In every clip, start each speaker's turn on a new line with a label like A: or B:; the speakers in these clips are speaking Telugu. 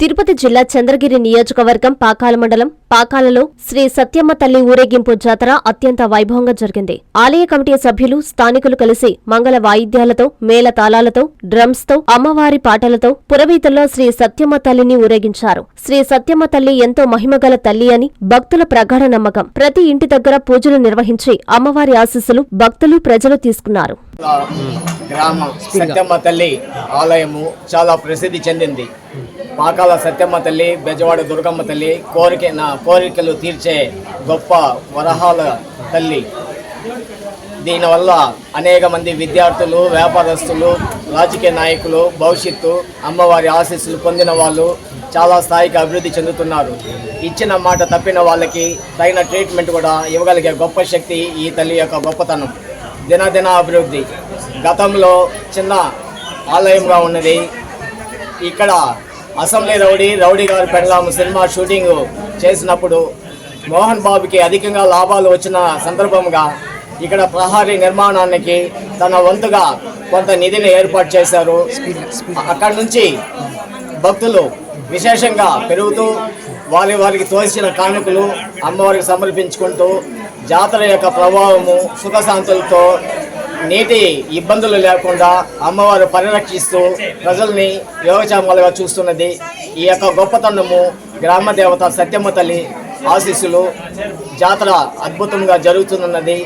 A: తిరుపతి జిల్లా చంద్రగిరి నియోజకవర్గం పాకాల మండలం పాకాలలో శ్రీ సత్యమ్మ తల్లి ఊరేగింపు జాతర అత్యంత వైభవంగా జరిగింది. ఆలయ కమిటీ సభ్యులు స్థానికులు కలిసి మంగళ వాయిద్యాలతో మేళ తాళాలతో డ్రమ్స్తో అమ్మవారి పాటలతో పురవీతుల్లో శ్రీ సత్యమ్మ తల్లిని ఊరేగించారు. శ్రీ సత్యమ్మ తల్లి ఎంతో మహిమగల తల్లి అని భక్తుల ప్రగాఢ నమ్మకం. ప్రతి ఇంటి దగ్గర పూజలు నిర్వహించి అమ్మవారి ఆశీస్సులు భక్తులు ప్రజలు తీసుకున్నారు.
B: గ్రామం సత్యమ్మ తల్లి ఆలయము చాలా ప్రసిద్ధి చెందింది. పాకాల సత్యమ్మ తల్లి బెజవాడ దుర్గమ్మ తల్లి కోరిక నా కోరికలు తీర్చే గొప్ప వరహాల తల్లి. దీనివల్ల అనేక మంది విద్యార్థులు వ్యాపారస్తులు రాజకీయ నాయకులు భవిష్యత్తు అమ్మవారి ఆశీస్సులు పొందిన వాళ్ళు చాలా స్థాయికి అభివృద్ధి చెందుతున్నారు. ఇచ్చిన మాట తప్పిన వాళ్ళకి తగిన ట్రీట్మెంట్ కూడా ఇవ్వగలిగే గొప్ప శక్తి ఈ తల్లి యొక్క గొప్పతనం. దినదిన అభివృద్ధి. గతంలో చిన్న ఆలయంగా ఉన్నది. ఇక్కడ అసెంబ్లీ రౌడీ రౌడీ గారి పెండ్లాం సినిమా షూటింగ్ చేసినప్పుడు మోహన్ బాబుకి అధికంగా లాభాలు వచ్చిన సందర్భంగా ఇక్కడ ప్రహారీ నిర్మాణానికి తన వంతుగా కొంత నిధిని ఏర్పాటు చేశారు. అక్కడి నుంచి భక్తులు విశేషంగా పెరుగుతూ వారి వారికి తోసిన కానుకలు అమ్మవారికి సమర్పించుకుంటూ జాతర యొక్క ప్రభావము సుఖశాంతులతో నీటి ఇబ్బందులు లేకుండా అమ్మవారు పరిరక్షిస్తూ ప్రజల్ని యోగచామాలుగా చూస్తున్నది. ఈ యొక్క గొప్పతనము గ్రామ దేవత సత్యమ్మ తల్లి ఆశీస్సులు జాతర అద్భుతంగా జరుగుతున్నది.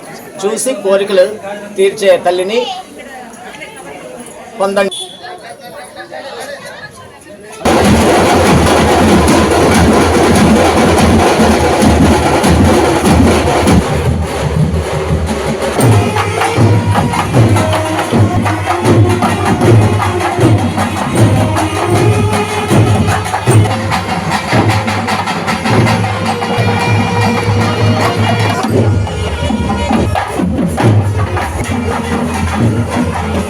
B: చూసి కోరికలు తీర్చే తల్లిని పొందండి. Thank you.